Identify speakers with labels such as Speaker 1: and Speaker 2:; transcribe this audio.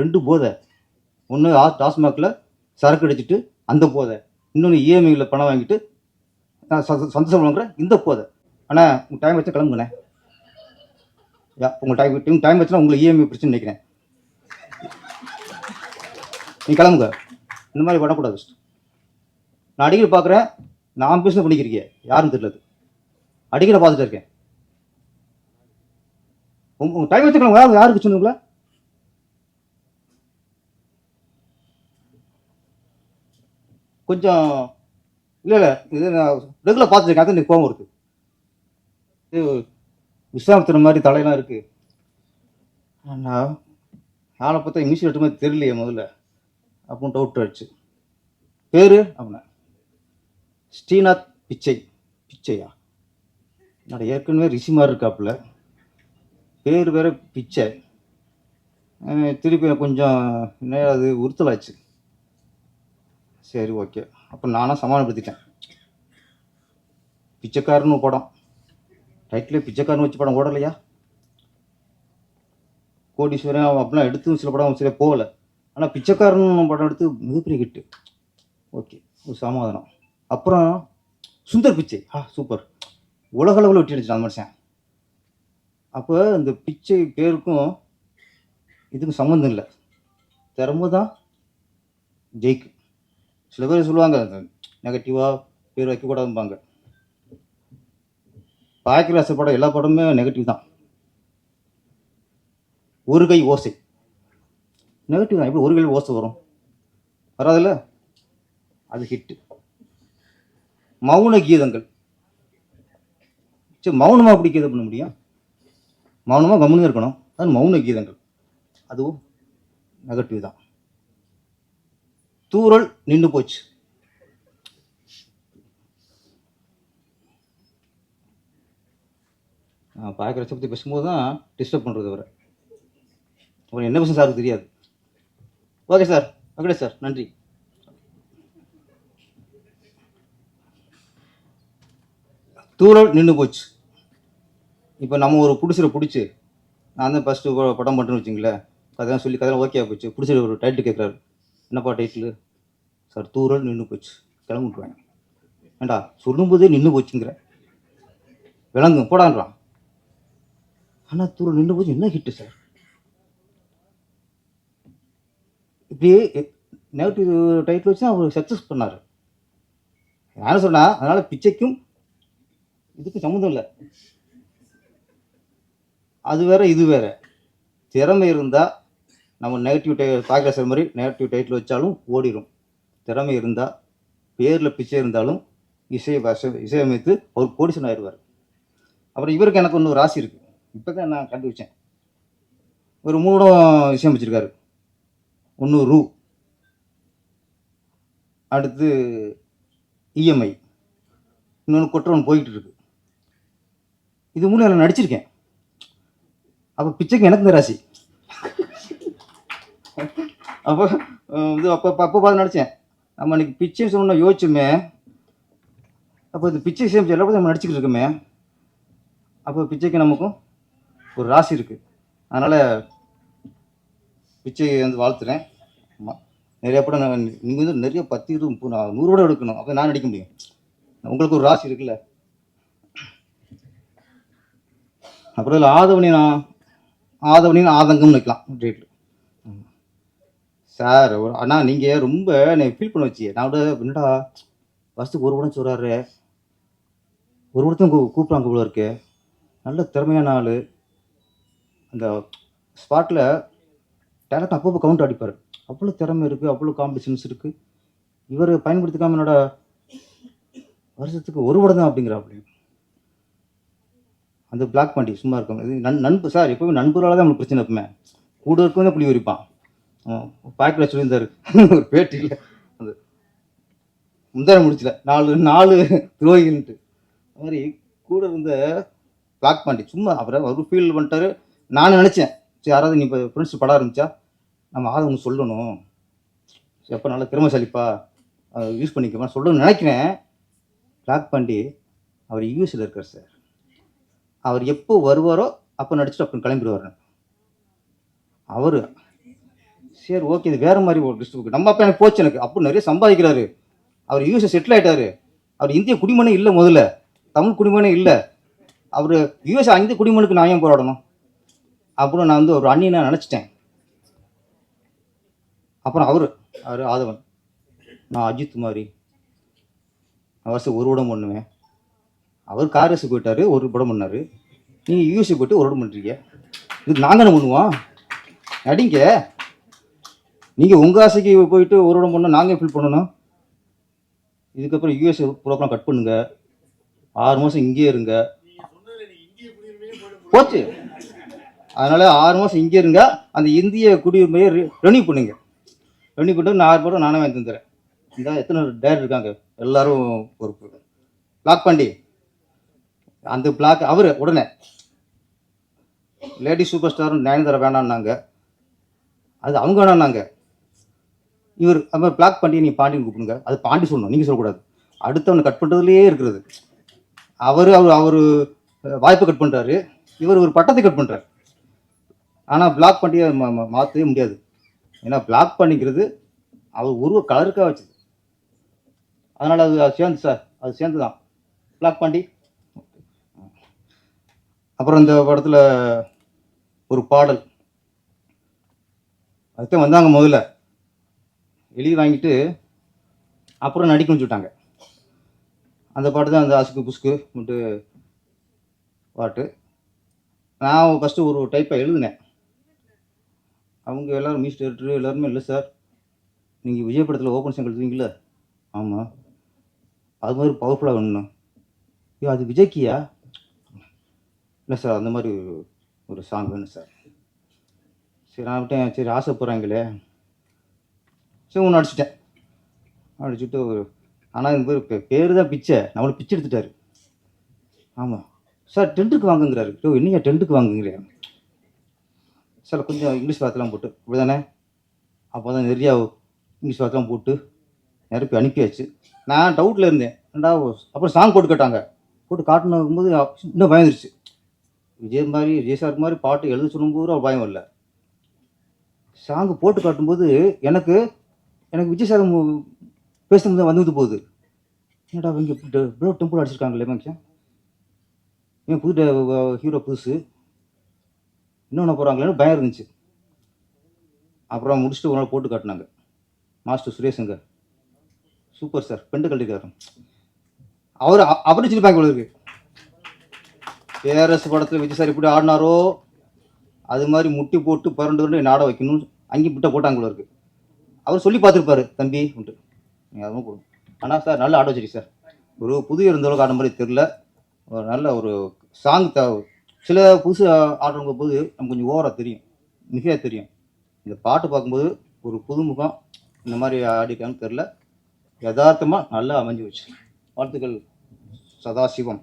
Speaker 1: ரெண்டு போதை. ஒன்று டாஸ்மாகில் சரக்கு அடிச்சுட்டு அந்த போதை. இன்னொன்று இஎம்ஐயில் பணம் வாங்கிட்டு நான் சந்தோஷம் வாங்குறேன் இந்த போதை. ஆனால் உங்கள் டைம் வச்சா கிளம்புங்கண்ணே உங்கள் டைம் டைம் டைம் வச்சுனா உங்களுக்கு இஎம்ஐ பிரச்சனை நினைக்கிறேன். நீ கிளம்புங்க. இந்த மாதிரி பண்ணக்கூடாது நான் அடிக்கடி பார்க்குறேன் நான் பிஸ்னஸ் பண்ணிக்கிறீங்க யாரும் தெரியல அடிக்கடி பார்த்துட்டு இருக்கேன். உங்கள் டைம் வச்சுக்கலாம் கிளம்புங்க. யாருக்கு சொன்னீங்களா கொஞ்சம் இல்லை இல்லை இது நான் ரெகுலர் பார்த்துருக்கேன் அது எனக்கு கோவம் இருக்கு இது விஸ்வாமத்திர மாதிரி தலையெல்லாம் இருக்கு. நான் ஆளை பார்த்தா இங்கிலீஷ் லெட்டர் மாதிரி தெரியலையே முதல்ல. அப்படின்னு டவுட் ஆயிடுச்சு. பேர் அப்படின்னா ஸ்ரீநாத் பிச்சை. பிச்சையா? என்னோட ஏற்கனவே ரிஷி மாதிரி இருக்காப்புல. பேர் வேற பிச்சை. திருப்பி கொஞ்சம் என்ன அது உறுத்தலாச்சு சரி ஓகே அப்போ நானும் சமாளிப்படுத்திட்டேன் பிச்சைக்காரன்னு படம். டைட்டில் பிச்சைக்காரன் வச்சு படம் ஓடலையா? கோடீஸ்வரன் அப்படிலாம் எடுத்து சில படம் சில போகல. ஆனால் பிச்சைக்காரன் படம் எடுத்து மிகப்பெரிய ஹிட்டு ஓகே ஒரு சமாதானம். அப்புறம் சுந்தர் பிச்சை. ஆ சூப்பர் உலக அளவில் வெட்டி அடிச்சிட்டான் அந்த மனுஷன். அப்போ இந்த பிச்சை பேருக்கும் இதுக்கும் சம்மந்தம் இல்லை. திறமை தான் ஜெயிக்கும். சில பேர் சொல்லுவாங்க நெகட்டிவாக பேர் வைக்கக்கூடாதும்பாங்க. பாக்கிராச படம் எல்லா படமுமே நெகட்டிவ் தான். ஒரு கை ஓசை. நெகட்டிவ் தான். எப்படி ஒரு கை ஓசை வரும்? வராதுல்ல? அது ஹிட்டு மௌன கீதங்கள். சரி மௌனமாக அப்படி கீதம் பண்ண முடியும்? மௌனமாக கம்முன்னு இருக்கணும். அது மௌன கீதங்கள். அதுவும் நெகட்டிவ் தான். தூறல் நின்று போச்சு. நான் பார்க்குற பற்றி பேசும்போது தான் டிஸ்டர்ப் பண்ணுறது வர அப்புறம் என்ன பேசும் சாருக்கு தெரியாது. ஓகே சார் ஓகே சார் நன்றி. தூரல் நின்று போச்சு. இப்போ நம்ம ஒரு பிடிச்சிட பிடிச்சி நான் தான் ஃபஸ்ட்டு படம் பண்ணுறேன்னு வச்சுங்களேன். கதையெல்லாம் சொல்லி கதையெல்லாம் ஓகே போச்சு. பிடிச்சிட ஒரு டைட்டில் கேட்குறாரு என்னப்பா டைட்டில் சார் தூரல் நின்று போச்சு. கிளம்பிட்டுவாங்க ஏண்டா சொல்லும்போதே நின்று போச்சுங்கிற. விளங்கும் போடான்றான். ஆனால் தூரல் நின்று போச்சு என்ன ஹிட்டு சார்? இப்படியே நெகட்டிவ் டைட்டில் வச்சு அவர் சக்ஸஸ் பண்ணார். நான் என்ன சொன்னா பிச்சைக்கும் இதுக்கும் சம்மந்தம் இல்லை. அது வேற இது வேற. திறமை இருந்தால் நம்ம நெகட்டிவ் டை பார்க்குற மாதிரி நெகட்டிவ் டைட்டில் வச்சாலும் ஓடிடும் திறமை இருந்தால் பேரில் பிச்சை இருந்தாலும் இசையை வச- இசையமைத்து அவர் கோடிசன் ஆயிடுவார். அப்புறம் இவருக்கு எனக்கு ஒன்று ராசி இருக்குது இப்போ தான் நான் கண்டுபிடிச்சேன். ஒரு மூணு இசை இசையமைச்சிருக்காரு. ஒன்று ரூ. அடுத்து இஎம்ஐ. இன்னொன்று குற்றம் போயிட்டு இருக்கு. இது மூலம் நான் நடிச்சிருக்கேன். அப்போ பிச்சைக்கு எனக்கு இந்த ராசி. அப்போ இது அப்போ அப்போ பார்த்து நடித்தேன் நம்ம இன்றைக்கி பிச்சை சொன்ன யோசிச்சுமே. அப்போ இந்த பிச்சை சேமிச்சு எல்லாரும் நம்ம நடிச்சுக்கிட்டு இருக்கோமே. அப்போ பிச்சைக்கு நமக்கும் ஒரு ராசி இருக்குது அதனால் பிச்சை வந்து வாழ்த்துறேன். ஆமாம் நிறைய படம் நான் நீங்கள் வந்து நிறைய பத்து இருபது முப்பது நான் நூறு படம் எடுக்கணும். அப்போ நான் நடிக்க முடியும். உங்களுக்கு ஒரு ராசி இருக்குல்ல. அப்புறம் இதில் ஆதவனின் நான் ஆதவனின் ஆதங்கம்னு வைக்கலாம். டேட்டில் சார் ஒரு அண்ணா நீங்கள் ரொம்ப என்னை ஃபீல் பண்ண வச்சு நான் விட என்னடா வருஷத்துக்கு ஒரு படம் சொல்கிறாரு ஒரு படத்தையும் கூ கூப்பிட்றாங்க இவ்வளோ இருக்கு. நல்ல திறமையான ஆள். அந்த ஸ்பாட்டில் டேரக்ட் அப்பப்போ கவுண்ட் அடிப்பார். அவ்வளோ திறமை இருக்குது அவ்வளோ காம்படிஷன்ஸ் இருக்குது இவர் பயன்படுத்திக்காம என்னோட வருஷத்துக்கு ஒரு படம் தான் அப்படிங்கிறாப்படி அந்த பிளாக் பண்ணி சும்மா இருக்கும் இது நண் நண்பு சார் எப்பவுமே நண்பர்களால் தான் நம்மளுக்கு பிரச்சனை எப்பவுமே கூட இருக்கும் தான் புள்ளி உரிப்பான். பாக்கில் சொல்லியிருந்தார். ஒரு பேட்டியில் அது முந்தான முடிச்சல. நாலு நாலு துரோகின்ட்டு. அது மாதிரி கூட இருந்த பிளாக் பாண்டி சும்மா அவரை அவர் ஃபீல் பண்ணிட்டாரு. நானும் நினச்சேன். சரி யாராவது நீ இப்போ ஃப்ரெண்ட்ஸ் படம் ஆரம்பிச்சா நம்ம ஆதவங்க சொல்லணும். சரி நல்லா நல்ல திறமைசாலிப்பா. யூஸ் பண்ணிக்கமா சொல்லணும்னு நினைக்கிறேன். பிளாக் பாண்டி அவர் யூஎஸில் இருக்கார் சார் அவர் எப்போ வருவாரோ அப்போ நடிச்சுட்டு அப்புறம் கிளம்பிடுவார். அவர் சரி ஓகே இது வேற மாதிரி ஒரு டிஸ்ட்ரிபியூட் நம்ம அப்பா எனக்கு போச்சு எனக்கு. அப்போ நிறைய சம்பாதிக்கிறாரு. அவர் யூஎஸ்ஏ செட்டில் ஆகிட்டாரு அவர் இந்திய குடிமனே இல்லை முதல்ல. தமிழ் குடிமனே இல்லை. அவர் யூஎஸ் இந்திய குடிமனுக்கு நான் ஏன் போராடணும்? அப்புறம் நான் வந்து ஒரு அண்ணியை நினச்சிட்டேன். அப்புறம் அவர் அவர் ஆதவன். நான் அஜித் மாதிரி நான் வருஷம் ஒரு படம் பண்ணுவேன். அவர் காரேஸ் போயிட்டார் ஒரு படம் பண்ணார். நீங்கள் யூஎஸ்சி போயிட்டு ஒரு படம் பண்ணுறீங்க இது நாங்கள் என்ன பண்ணுவோம்? நடிங்க. நீங்கள் உங்கள் ஆசைக்கு போயிட்டு ஒரு இடம் பண்ணால் நாங்கள் ஃபில் பண்ணணும். இதுக்கப்புறம் யூஎஸ் ப்ரோக்ராம் கட் பண்ணுங்க. ஆறு மாதம் இங்கேயே இருங்க. போச்சு. அதனால் ஆறு மாதம் இங்கே இருங்க. அந்த இந்திய குடியுரிமையை ரெனியூ பண்ணுங்க. ரெனியூ பண்ணிட்டு நான் ஆறு படம் நானே வாங்கி தந்துடுறேன். இந்த எத்தனை டேர் இருக்காங்க? எல்லாரும் பொறுப்பு. பிளாக் பண்ணி. அந்த பிளாக் அவர் உடனே. லேடி சூப்பர் ஸ்டாரும் நயன்தாரா வேணான்னாங்க. அது அவங்க வேணான்னாங்க. இவர் அந்த பிளாக் பண்ணி நீ பாண்டியன் கூப்பிடுங்க. அது பாண்டி சொல்லணும். நீங்கள் சொல்லக்கூடாது. அடுத்தவனை கட் பண்ணுறதுலேயே இருக்கிறது. அவர் அவர் அவர் வாய்ப்பை கட் பண்ணுறாரு இவர் ஒரு பட்டத்தை கட் பண்ணுறாரு ஆனால் பிளாக் பண்ணி மா- மாற்றவே முடியாது. ஏன்னா பிளாக் பண்ணிக்கிறது அவர் உருவ கலருக்காக வச்சது. அதனால் அது அது சேர்ந்து சார் அது சேர்ந்து தான் பிளாக் பண்ணி. அப்புறம் இந்த படத்தில் ஒரு பாடல். அதுதான் வந்தாங்க முதல்ல. எழுதி வாங்கிட்டு அப்புறம் நடிக்க சொல்லிட்டாங்க அந்த பாட்டு தான் அந்த அசுக்கு புஸ்கு மட்டும் பாட்டு. நான் ஃபஸ்ட்டு ஒரு டைப்பை எழுதினேன். அவங்க எல்லாரும் மியூசிக் டைரக்டர் எல்லாருமே இல்லை சார் நீங்கள் விஜய் படத்தில் ஓப்பன் சாங் எழுதுவீங்களா ஆமாம் அது மாதிரி பவர்ஃபுல்லாக வேணும் ஐயோ அது விஜய்க்கியா இல்லை சார் அந்த மாதிரி ஒரு ஒரு சாங் வேணும் சார் சரி நான் விட்டேன். சரி ஆசைப்படுறாங்களே. சரி ஒன்று அடிச்சிட்டேன். அடிச்சுட்டு ஒரு ஆனால் இந்த பேர் பே- பேர் தான் பிச்சை. நம்மளை பிச்சை எடுத்துட்டாரு. ஆமாம் சார் டென்ட்டுக்கு வாங்குங்கிறாரு. ஓ என்னையா டென்ட்டுக்கு வாங்குங்கிறியா சார் கொஞ்சம் இங்கிலீஷ் வார்த்தைலாம் போட்டு. இப்படி தானே அப்போ தான் நிறையா இங்கிலீஷ் வார்த்தைலாம் போட்டு நிரப்பி அனுப்பியாச்சு. நான் டவுட்டில் இருந்தேன். ரெண்டா அப்புறம் சாங் போட்டு கேட்டாங்க. போட்டு காட்டணும் போது இன்னும் பயந்துருச்சு விஜய் மாதிரி விஜய் சார் மாதிரி பாட்டு எழுத சொல்லும்போது அவர் பயம் இல்லை சாங்கு போட்டு காட்டும்போது எனக்கு எனக்கு விஜய் சார் மு- தான் வந்து போகுது. என்னடா இங்கே இவ்வளோ டெம்பிள் அடிச்சிருக்காங்களே மனுஷன். இவன் புது ஹீரோ புதுசு. இன்னொன்று போகிறாங்களேன்னு பயம் இருந்துச்சு. அப்புறம் முடிச்சுட்டு ஒரு நாள் போட்டு காட்டினாங்க. மாஸ்டர் சுரேஷுங்க. சூப்பர் சார் பெண்டு கல்விக்காரன் அவர் அ- அப்படி வச்சிருப்பாங்க இவ்வளோ இருக்கு. படத்தில் விஜய் சார் எப்படி ஆடினாரோ? அது மாதிரி முட்டி போட்டு பரண்டு பரண்டு நாட ஆட அங்கேயும் முட்டை போட்டாங்க போல இருக்கு. அவர் சொல்லி பார்த்துருப்பாரு தம்பி உண்டு. நீங்கள் அதுவும் கொடுங்க. ஆனால் சார் நல்லா ஆட வச்சிருக்கு சார். ஒரு புது இருந்தளவுக்கு ஆட மாதிரி தெரில ஒரு நல்ல ஒரு சாங் த சில புதுசு ஆடுறவங்க போது நமக்கு கொஞ்சம் ஓவராக தெரியும். மிகையாக தெரியும். இந்த பாட்டு பார்க்கும்போது ஒரு புதுமுகம் இந்த மாதிரி ஆடிக்கான்னு தெரில யதார்த்தமாக நல்லா அமைஞ்சு வச்சு. வாழ்த்துக்கள் சதாசிவம்.